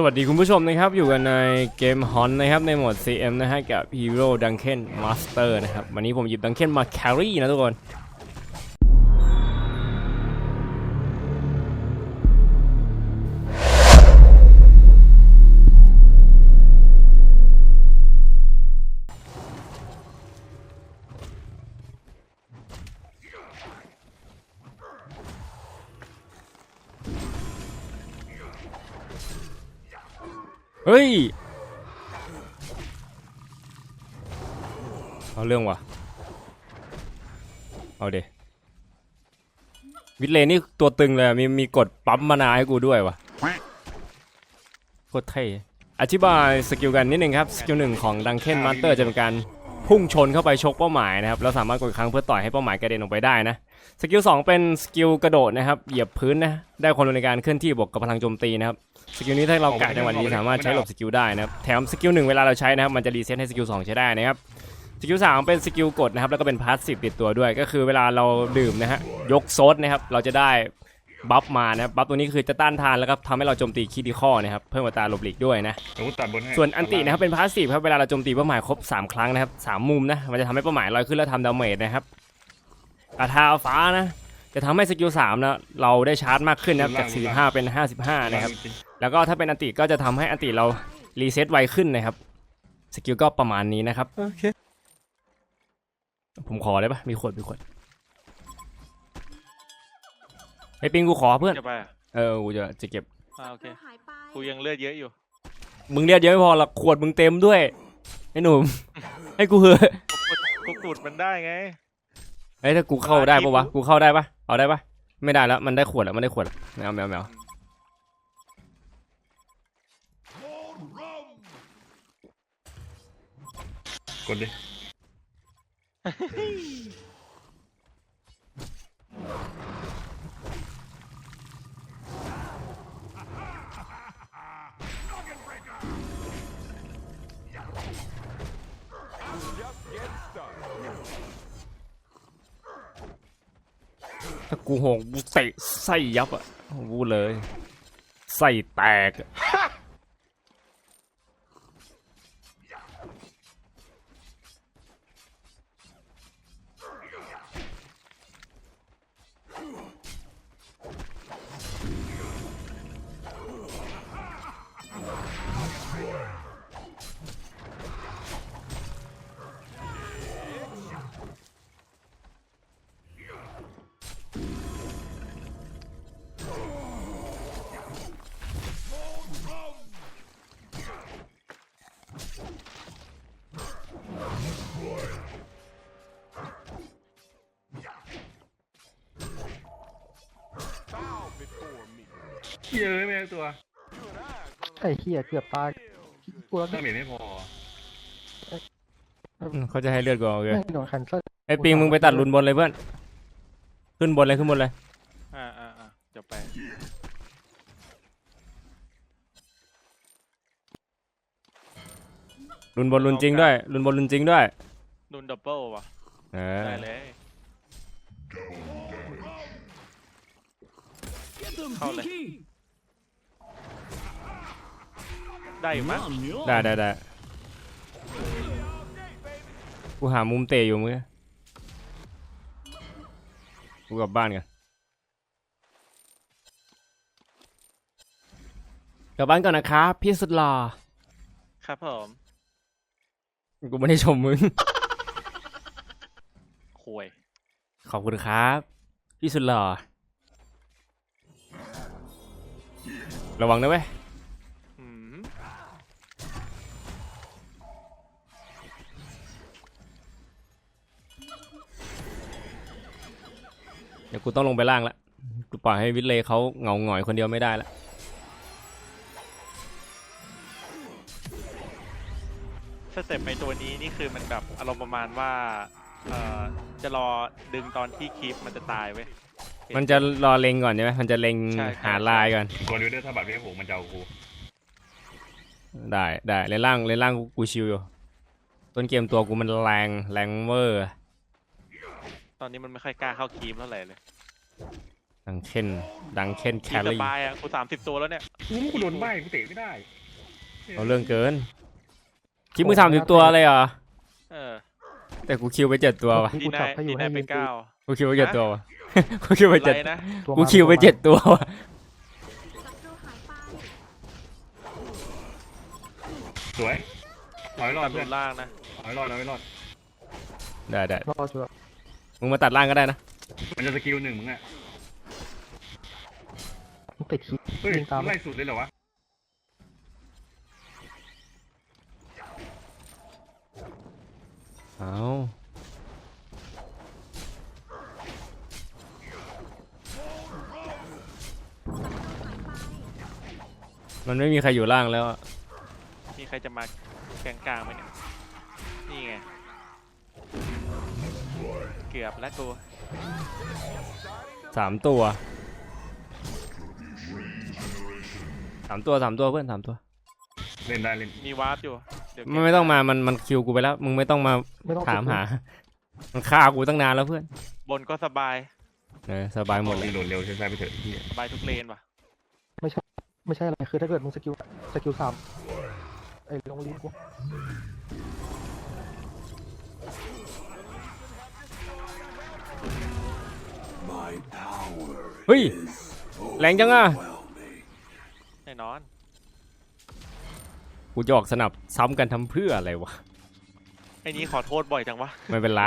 สวัสดีคุณผู้ชมนะครับอยู่กันในเกมฮอนนะครับในโหมด CM นะฮะกับ Hero Duncan Master นะครับวันนี้ผมหยิบ Duncan มา carry นะทุกคน เฮ้ย เอาเรื่องว่ะ เอาเดวิดเลนี่ตัวตึงเลยมีมีกดปั๊มมานาให้กูด้วยวะโคตรเท่อธิบายสกิลกันนิดนึงครับ สกิลหนึ่งของดังเคนมาสเตอร์จะเป็นการ พุ่งชนเข้าไปชกเป้าหมายนะครับแล้วสามารถกดครั้งเพื่อต่อยให้เป้าหมายกระเด็นออกไปได้นะสกิลสองเป็นสกิลกระโดดนะครับเหยียบพื้นนะได้ความเร็วในการเคลื่อนที่บวกกับพลังโจมตีนะครับสกิลนี้ถ้าเรากะจังหวะดีสามารถใช้หลบสกิลได้นะครับแถมสกิลหนึ่งเวลาเราใช้นะครับมันจะรีเซ็ตให้สกิลสองใช้ได้นะครับสกิลสามเป็นสกิลกดนะครับแล้วก็เป็นพาสซีฟติดตัวด้วย ก็คือเวลาเราดื่มนะฮะยกโซดนะครับเราจะได้ บัฟมานะครับบัฟตัวนี้คือจะต้านทานแล้วก็ทำให้เราโจมตีคีดีคอนะครับเพิ่มอัตราหลบหลีกด้วยนะเดี๋ยวกูตัดบนให้ส่วนอันตินะครับเป็นพาสซีฟครับเวลาเราโจมตีเป้าหมายครบ 3 ครั้งนะครับสามมุมนะมันจะทำให้เป้าหมายลอยขึ้นแล้วทำดาเมจนะครับอาทาฟ้านะจะทำให้สกิล3นะเราได้ชาร์จมากขึ้นนะครับจาก 45 เป็น 55 นะครับ แล้วก็ถ้าเป็นอันติก็จะทำให้อันติเรารีเซ็ตไวขึ้นนะครับสกิลก็ประมาณนี้นะครับ โอเค ผมขอได้ปะมีขวดมีขวด ไอ้ปิงกูขอเพื่อน จะไปอะเออ กูจะจะเก็บ อ่าโอเค หายไปกูยังเลือดเยอะอยู่ มึงเรียกเยอะไม่พอหรอกขวดมึงเต็มด้วย ไอ้หนุ่ม ให้กูเหอะกูกูดมันได้ไงเอ้ยถ้ากูเข้าได้ปะวะ กูเข้าได้ปะเอาได้ปะไม่ได้แล้ว มันได้ขวดแล้ว มันได้ขวดแล้วแมวแมวแมวกดดิ กูหงกูเตะไส้ยับอะกูเลย ไส้แตก อะเยอะไม่ได้ตัวไอ้เหี้ยเกือบตายกูแล้วถ้าเหม็นไม่พออืมเขาจะให้เลือดกูเอาเลยแม่งโดนแคนเซิลไอ้ปิงมึงไปตัดรุนบนเลยเพื่อน ขึ้นบนเลยขึ้นบนเลย อ่าอ่าอ่าจะไปรุนบนรุนจริงด้วยรุนบนรุนจริงด้วยดุนดับเบิลว่ะเออได้เลยเข้าเลย ได้อยู่มั้งได้ได้ได้กูหามุมเตะอยู่มึงกูกลับบ้านกันกลับบ้านก่อนนะครับพี่สุดหล่อครับผมกูไม่ได้ชมมึงคุยขอบคุณครับ พี่สุดหล่อระวังนะเว้ย เดี๋ยวกูต้องลงไปล่างละกูปล่อยให้วิทเลย์เขาเหงาหงอยคนเดียวไม่ได้ละสเต็ปในตัวนี้นี่คือมันแบบอารมณ์ประมาณว่าเอ่อจะรอดึงตอนที่คลิปมันจะตายเว้ย มันจะรอเล็งก่อนใช่ไหมมันจะเล็งใช่หาลายก่อนกดดูด้วยถ้าบัตรไม่ให้ผมมันจะเอากูได้ได้เลนล่างเลนล่างกูกูชิวอยู่ต้นเกมตัวกูมันแรงแรงเวอร์ ตอนนี้มันไม่ค่อยกล้าเข้าคลิปเท่าไหร่เลยดังเคนดังเคนแคทีมสรี่บายอะกูสามสิบตัวแล้วเนี่ยอู้กูโดนใบกูเตะไม่ได้เอาเรื่องเกิน คิดมึงสามสิบตัวเลยเหรอ เออแต่กูคิวไปเจ็ดตัววะที่ดีกูนาจับยให้อดียู่นาให้ยไปยืนเก้ากูคิวไปเจ็ดตัววะกูคิวไปไรเจ็ดนะ ตัวกูมาคิวไปตัวมาเจ็ดตัววะสวยถอยรอดตัดเพื่รุอนนล่างนะถอยรอดถอยรอดได้ได้รอชัวร์ มึงมาตัดล่างก็ได้นะมันจะสกิลหนึ่งมึงอะมึงติดคิดเฮ้ยยิงตามมึงไล่สุดเลยเหรอวะเอามันไม่มีใครอยู่ล่างแล้วอะมีใครจะมาแกงกลางไหมเนี่ยนี่ไงเกือบแล้วกูสามตัวสามตัวสามตัวเพื่อนสามตัว เล่นได้เล่นมีวาร์ปอยู่เดี๋ยวไม่ไม่ต้องมา มันมันคิวกูไปแล้ว มึงไม่ต้องมาไม่ต้องถามหา มันฆ่ากูตั้งนานแล้วเพื่อนบนก็สบายเออสบายหมดเลยรีโหลดเร็วใช้ใช้ไปเถอะที่สบายทุกเลนว่ะไม่ใช่อะไรคือถ้าเกิดมึงสกิลสกิลสามไอ้ลงลิ้นกู เฮ้ย แรงจังอะแน่นอน กูจะออกสนับซ้ำกันทำเพื่ออะไรวะ ไอ้นี้ขอโทษบ่อยจังวะ ไม่เป็นไร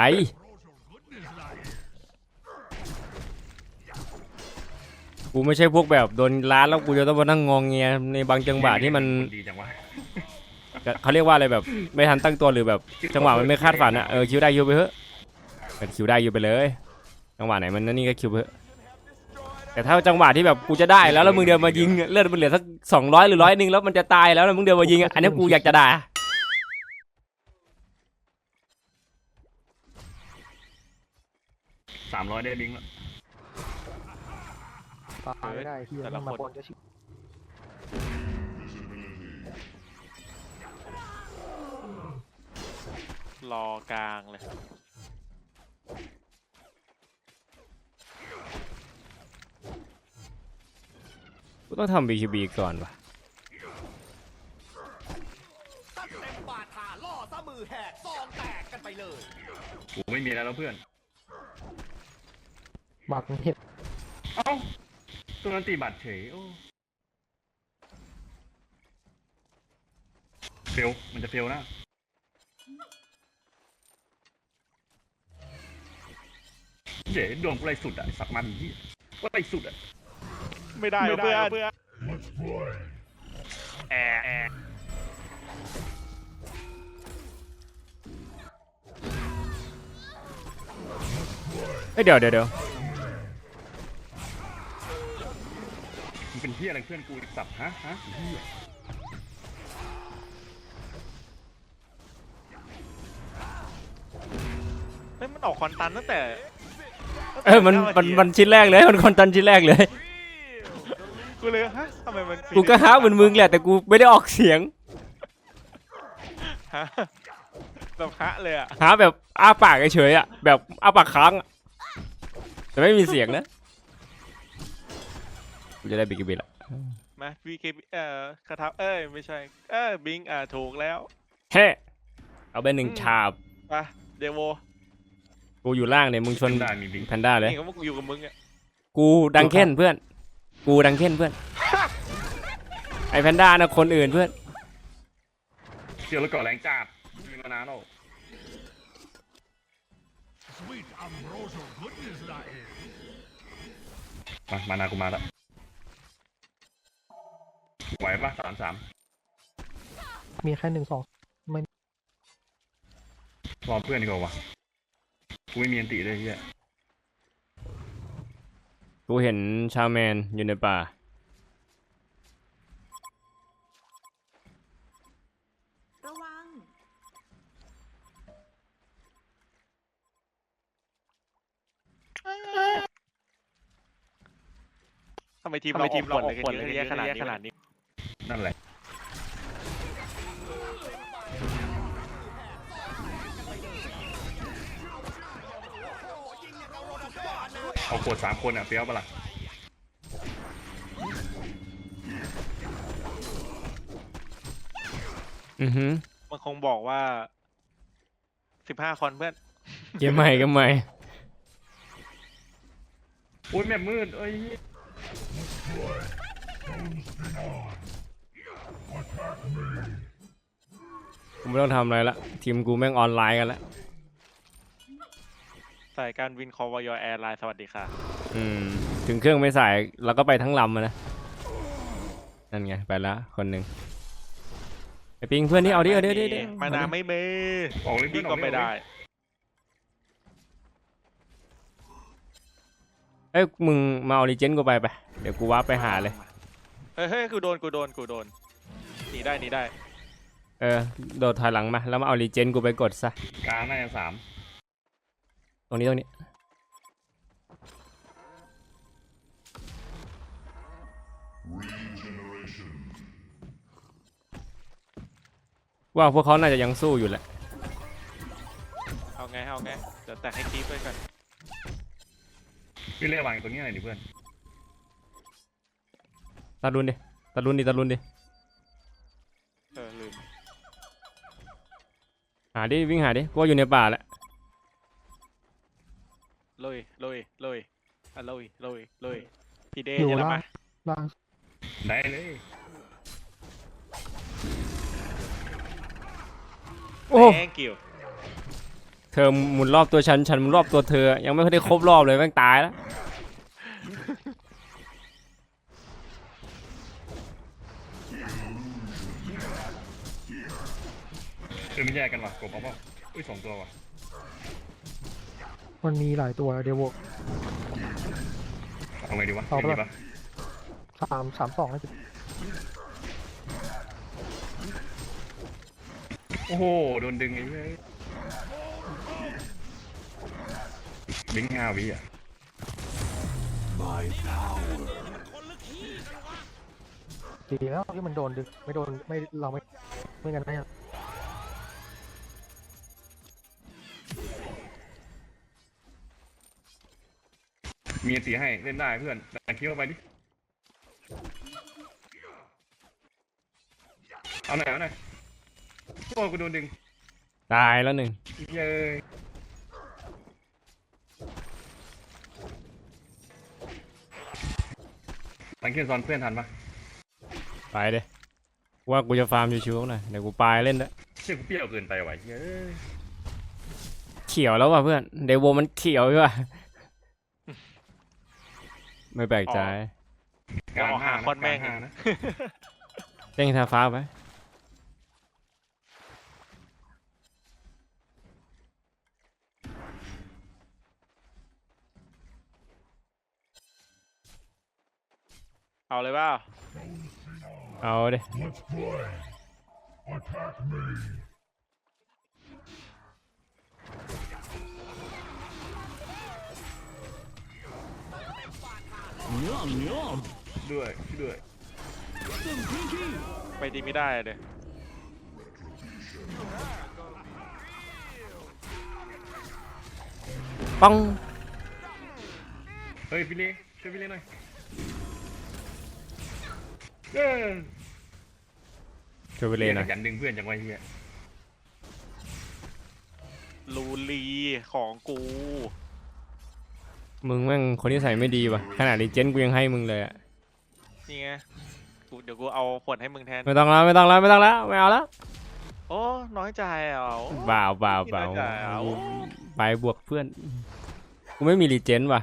กูไม่ใช่พวกแบบโดนล้านแล้วกูจะต้องมานั่งงองเงียในบางจังหวะที่มันดีจังวะเขาเรียกว่าอะไรแบบไม่ทันตั้งตัวหรือแบบ จังหวะมันไม่คาดฝันอะเออคิวได้คิวไปเถอะก็คิวได้คิวไปเลย จังหวะไหนมันนั่นนี่ก็คิวไปเถอะแต่ถ้าจังหวะที่แบบกูจะได้แล้วแล้วมึงเดินมายิงเลือดมันเหลือสักสองร้อยหรือร้อยหนึ่งแล้วมันจะตายแล้วแล้วมึงเดินมายิงอะอันนี้กูอยากจะด่าสามร้อยได้บิงแล้วตายไม่ได้เฮียมันมาบอลจะชิรอกลางเลย กูต้องทำ BKB ก่อนวะตั้งเต็มบาทาล่อซะมือแหกซองแตกกันไปเลยกูไม่มีอะไรแล้วเพื่อนหมักเห็ดเอ้าตัวนั้นตีบัตรเฉยโอ้เฟลมันจะเฟลนะเดี๋ยวดวงกูไรสุดอะไอ้สักมันที่ว่าไรสุดอะ ไม่ได้ไม่ได้เพื่อนเพื่อนแอร์แอร์เอ้ยเดี๋ยวเดี๋ยวเดี๋ยวมึงเป็นที่อะไรเพื่อนกูอีกสับฮะฮะไอ้เหี้ยเฮ้ยมันออกคอนตันตั้งแต่เออมันมันมันชิ้นแรกเลยมันคอนตันชิ้นแรกเลยกู เลยฮะทำไมมันกูก็ฮาเหมือนมึงแหละแต่กูไม่ได้ออกเสียงฮะแบบฮะเลยอะหาแบบอ้าปากเฉยๆอะแบบอ้าปากค้างอะแต่ไม่มีเสียงนะกูจะได้บิกบิละมา VK เอ่อคาถาเอ้ยไม่ใช่เอ้ยบิงอ่าถูกแล้วเฮ้เอาไปหนึ่งฉาบไปเดโวกูอยู่ล่างเนี่ยมึงชนได้มีบิงแพนด้าเลยนี่ก็มึงอยู่กับมึงอะกูดังเค้นเพื่อน กูดังเค้นเพื่อน ไอแพนด้านะคนอื่นเพื่อนเชียวแล้วก่อแรงจัดมีมานานแล้วมามานากูมาแล้วไหวปะสามสามมีแค่หนึ่งสองรอเพื่อนดีกว่าวะกูไม่มีอันติเลยเฮียกูเห็นชาวแมนอยู่ในป่า ทำไมทีมทำไมทีมเราออกผลเยอะขนาดนี้นั่นแหละเอาขวดสามคนอะเปี้ยวปะล่ะอือฮึมันคงบอกว่าสิบห้าคนเพื่อนเกมใหม่ก็ใหม่โอ้ยแม่มืดเอ้ย กูไม่ต้องทำอะไรละ ทีมกูแม่งออนไลน์กันละสายการบินคอวอยแอร์ไลน์สวัสดีค่ะ อืม ถึงเครื่องไม่สายเราก็ไปทั้งลำอะนะ นั่นไง ไปละคนหนึ่งไอปิงเพื่อนนี่เอาดิเอาดิเอาดิเอาดิมานาไม่เมออกเลยเพื่พี่อนอก็อกเลย ไม่ได้ เอ้ยมึงมาเอาลีเจนกูไปไป เดี๋ยวกูว้าร์ปไปหาเลย เฮ้ยเฮ้ยกูโดนกูโดนกูโดนหนีได้หนีได้เออ โดดถอยหลังมา แล้วมาเอาลีเจนกูไปกดซะ กลางน่าจะสามตรงนี้ตรงนี้ ว่าพวกเขาน่าจะยังสู้อยู่แหละ เอาไงเอาไงเดี๋ยวแต่ให้คีฟไปก่อนพี่เล่วางตรงนี้หน่อยดิเพื่อน ตาลุนดิตาลุนดิตาลุนดิเออลืมหาดิวิ่งหาดิกูว่าอยู่ในป่าแหละเลยเลยเลยอะเลยเลยเลยพี่เดอยู่จะละล่างมาล่างได้เลยโอ้ แองกิวเธอหมุนรอบตัวฉัน ฉันหมุนรอบตัวเธอ ยังไม่ได้ครบรอบเลยแม่งตายแล้ว เออไม่แยกกันว่ะกบเอาเปล่าอุ้ยสองตัวว่ะมันมีหลายตัวเดี๋ยวบวก เอาไงดีวะเอาปะดีล่ะปะสามสามสองนะโอ้โหโดนดึงไอ้เว้ยบิงห้าวิอะดีแล้วที่มันโดนดึงไม่โดนไม่เราไม่ไม่กันได้ มีสีให้เล่นได้เพื่อนแต่คิดเข้าไปดิ เอาหน่อยเอาหน่อยโอ้กูโดนดึงตายแล้วหนึ่งเย้ยลังเคียนซอนเพื่อนทันปะไปเด้ว่ากูจะฟาร์มชิวๆหน่อยเดี๋ยวกูปลายเล่นละเชื่อกูเปรี้ยวเกินไปว่ะเย้ยเขียวแล้วว่ะเพื่อนเดโวมันเขียวใช่ป่ะ ไม่แปลกใจกลางห้าเอาหาคอนแม่งกลาห้านะเร่งทาฟ้าไปเอาเลยว่าเอาเด้ ด้วยด้วยไปดีไม่ได้เลยป้องเฮ้ยพี่เล่ช่วยพี่เล่หน่อยเออช่วยไปเลยนะยันดึงเพื่อนจังไวะเฮียลูลีของกู มึงแม่งคนที่ใส่ไม่ดีว่ะ ขนาดรีเจนกูยังให้มึงเลยอะนี่ไงกูเดี๋ยวกูเอาขวดให้มึงแทน ไม่ต้องแล้วไม่ต้องแล้วไม่ต้องแล้วไม่เอาแล้วโอ้ น้อยใจเอาบ่าวบ่าวบ่าวไม่ได้เอาไปบวกเพื่อน กูไม่มีรีเจนว่ะ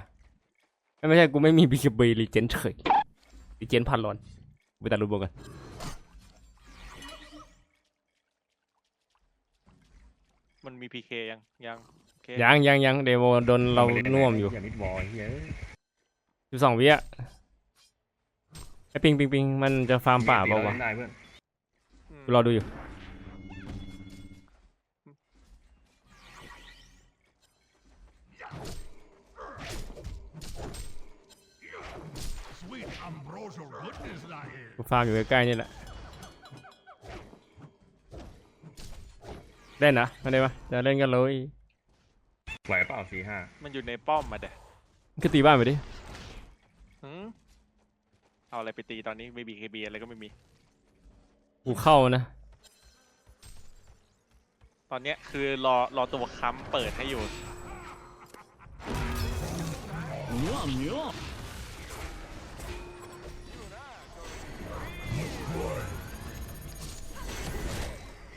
ไม่ใช่กูไม่มีบีคบีรีเจนเฉยรีเจนพันร้อนกูไปตัดรูปบวกกันมันมีพีเคยังยังโอเค ยังยังยังเดโวโดนเราน่วมอยู่อย่ามิดบอลเฮียอยู่สองวิอะไอปิงปิงปิงมันจะฟาร์มป่าเปล่าวะเล่นได้เพื่อนอืมกูรอดูอยู่กูฟาร์มอยู่ใกล้ๆนี่แหละเล่นนะไม่ได้ปะจะเล่นกันเลย ไหวเปล่าสี่ห้ามันอยู่ในป้อมมาเด้ก็ตีบ้านไปดิหืมเอาอะไรไปตีตอนนี้ไม่บีเคบีอะไรก็ไม่มี กูเข้านะ ตอนเนี้ยคือรอรอตัวค้ำเปิดให้อยู่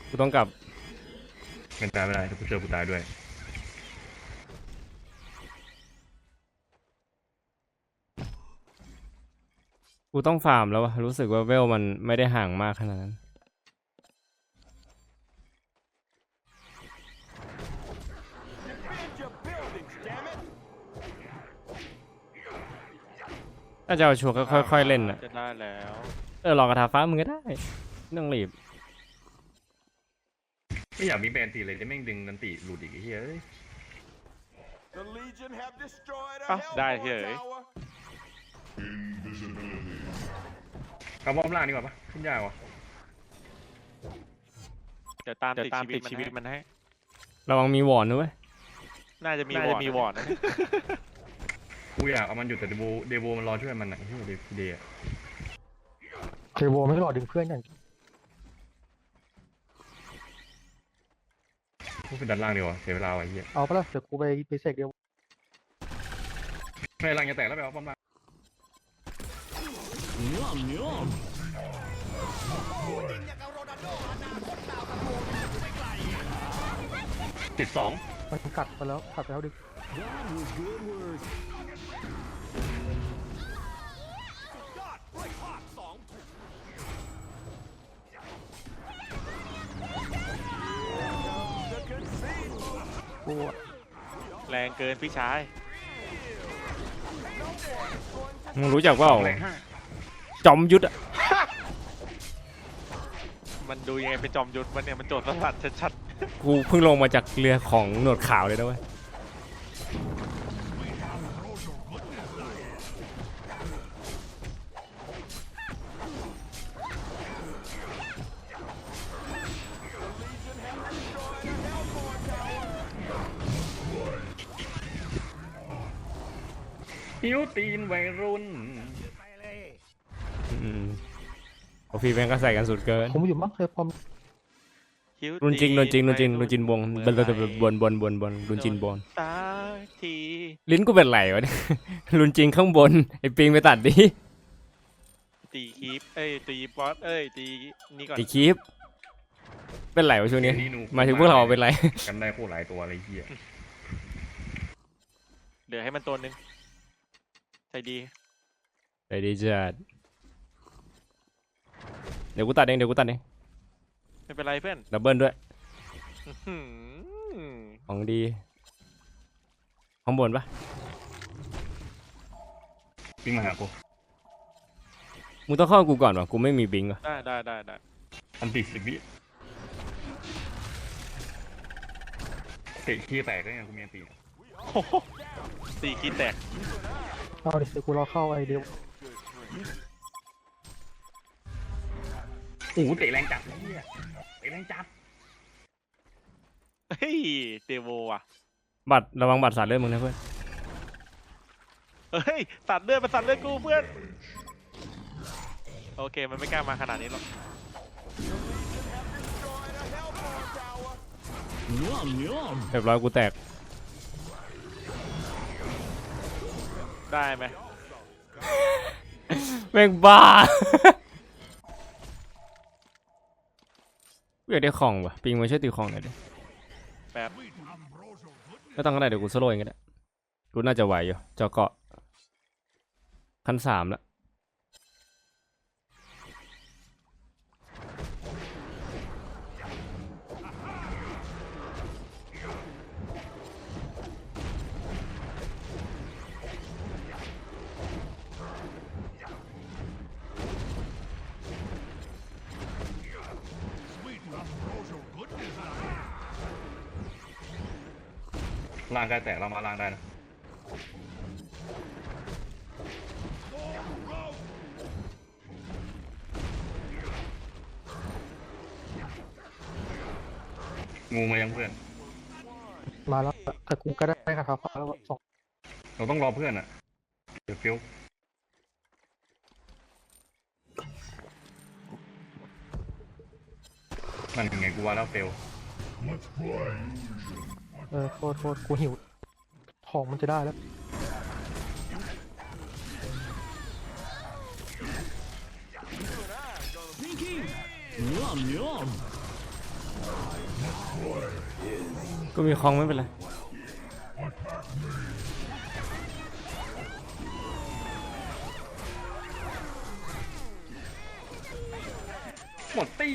กูต้องกลับไม่ได้ไม่ได้ถ้ากูเจอกูตายด้วย กูต้องฟาร์มแล้ววะรู้สึกว่าเวลมันไม่ได้ห่างมากขนาดนั้น ถ้าจะเอาชัวร์ก็ค่อยๆเล่นนะจะได้แล้ว เออลองกระทาฟ้ามึงก็ได้ไม่ต้องรีบ ไม่อยากมีแบรนด์ตีเลยจะแม่งดึงนันติหลุดอีกไอ้เหี้ยเอ้ย The Legion have destroyed a อะได้ Hellborn เฉย tower. เอาบอมล่างดีกว่าปะขึ้นยากวะเดี๋ยวตามติดชีวิตชีวิตมันให้ ระวังมีวอนด้วยน่าจะมีวอร์ดมีวอร์ดนะ กูอยากเอามันอยู่แต่เดโวเดโวมันรอช่วยมันนะไอ้เหี้ยเดฟเดย์อะเทโวไม่หลอดดึงเพื่อนอย่างกูเป็นดันล่างดีกว่าเสียเวลาว่ะไอ้เหี้ยเอาปะล่ะเดี๋ยวกูไปไปเสกเดียวไม่ล่างจะแตกแล้วไปเอาบอมล่าง ติดสองมันกัดไปแล้วกัดไปแล้วดึงกูอะแรงเกินพี่ชาย มึงรู้จักว่า แรงห้า จอมยุทธอะมันดูยังไงเป็นจอมยุทธมันเนี่ยมันโจรสลัดชัดกูเพิ่งลงมาจากเรือของหนวดขาวเลยนะเว้ยหิวตีนวัยรุ่น โอพี่แม่งก็ใส่กันสุดเกินผมอยู่มั้งเคยพร้อมๆคิ้วรุนจริงตีรุนจริงรุนจริงไม่รุนจินบงบเมื่นอไหร่บนบนบนบนรุนจินบนตายทีลิ้นกูเป็นไหลวะเนี่ยรุนจริงข้างบนไอ้ปิงไปตัดดิตีคีปเอ้ยตีบอสเอ้ยตีนี่ก่อนไอ้คีปเป็นไหลวะช่วงนี้นี่หนูหมายถึงพวกเราเป็นไรกันได้โคตรหลายตัวอะไรเหี้ยเหลือให้มันตัวหนึงใจดีไอ้ดีจัด เดี๋ยวกูตัดเองเดี๋ยวกูตัดเองไม่เป็นไรเพื่อนดับเบิลด้วยอื้อหือของดีข้างบนปะวิ่งมาหากูมึงต้องเข้ากูก่อนวะกูไม่มีบิงวะได้ได้ได้ได้อันติสิบวิเตะขี้แตกก็ยังกูมีอันติโอ้โหตีคีแตกเอาดิเดี๋ยวกูรอเข้าไอเดียว โอ้โหเตะแรงจัดไอ้เหี้ยเตะแรงจัดเฮ้ยเดโวอะ บัตรระวังบัตรสาดเลือดมึงนะเพื่อนเฮ้ยตัดเลือดมาตัดเลือดกูเพื่อน โอเคมันไม่กล้ามาขนาดนี้หรอกเรียบร้อยกูแตกได้ไหมแม่งบ้า อยากได้ของวะปิงมาช่วยตีของหน่อยดิแบบไม่ต้องก็ได้เดี๋ยวกูสโลว์เองก็ได้กูน่าจะไหวอยู่เจาะเกาะขั้นสามแล้ว ล่างใกล้แตกเรามาล่างได้นะงูมายังเพื่อน มาแล้วแต่กูก็ได้คาถาฟ้าแล้วสองเราต้องรอเพื่อนอะ เดี๋ยวฟิวนั่นไงกูว่าแล้วเฟล เออโทษโทษกูหิว ของมันจะได้แล้วก็มีคลองไม่เป็นไร หมดตี้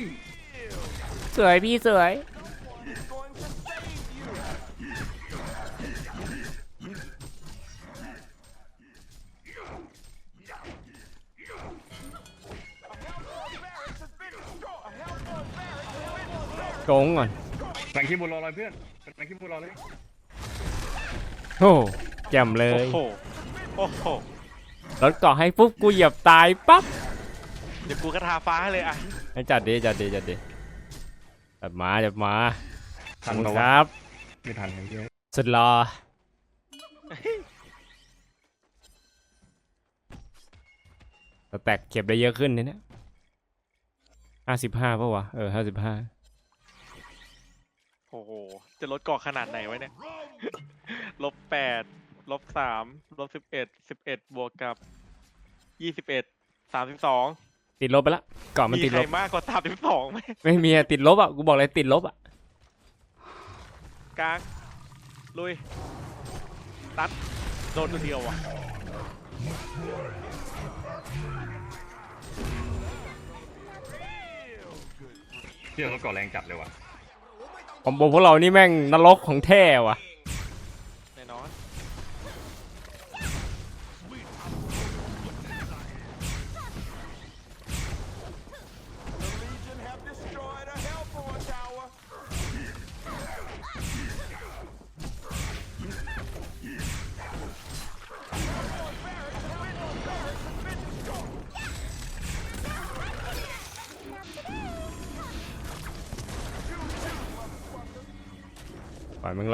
สวยพี่สวย โกงก่อนแรงคีย์บอร์ดรอเลยเพื่อนแรงคีย์บอร์ดรอเลยโอ้แจ่มเลโอ้ยโหโอ้โหรถเกาะให้ปุ๊บกูเหยียบตายปั๊บเดี๋ยวกูก็ทาฟ้าให้เลยอะให้จัดดีจัดดีจัดดีจัดมาจัดมาทันขอบปะคุณวะครับ ไม่ทันเลยเยอสุดรอสแตกเก็บได้เยอะขึ้นเนี่ยเนี่ยห้าสิบห้าป่าวะ เออห้าสิบห้า โอ้โห จะลดเกาะขนาดไหนวะเนี่ย ลบแปด ลบสาม ลบสิบเอ็ด สิบเอ็ดบวกกับยี่สิบเอ็ด สามสิบสอง ติดลบไปละเกาะมันมีติดใคลรบ มากกว่าสามสิบสองไหมไม่มีอะติดลบอะ กูบอกเลยติดลบอะ กลาง ลุย ตัด โดนตัวเดียวอะ เชื่อเขาก่อแรงจัดเลยว่ะ คอมโบพวกเรานี่แม่งนรกของแท้ว่ะ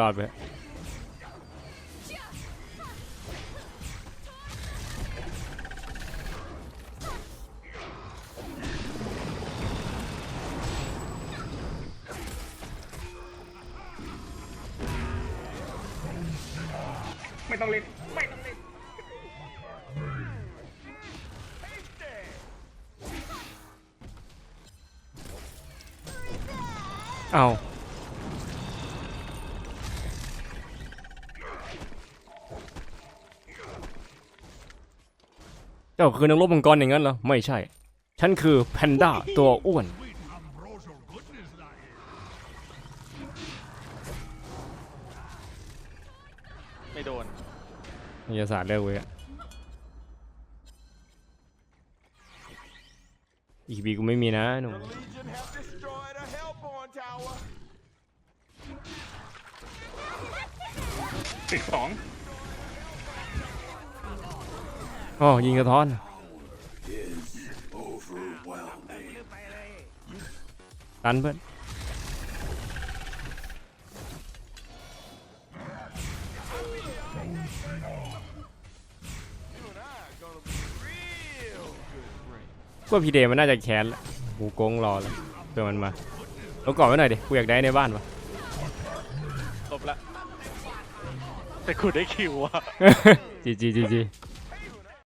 ปล่อยมึงรอดไปไม่ต้องเล่นไม่ต้องเล่นเอา จ้าคือนักรบมังกรอย่างนั้นเหรอ ไม่ใช่ ฉันคือแพนด้าตัวอ้วน ไม่โดนนิยศาสตร์เลิกเว้ยอะอีกบีกูไม่มีนะหนูติดสอง อ๋อยิงกระท้อนตันเพื่อนก็พี่เดย์มันน่าจะแค้นแล้วกูโกงรอแล้วเพื่อมันมาแล้วก่อนไว้หน่อยดิกูอยากได้ในบ้านวะลบละแต่กูได้คิวอะจีจีจีจี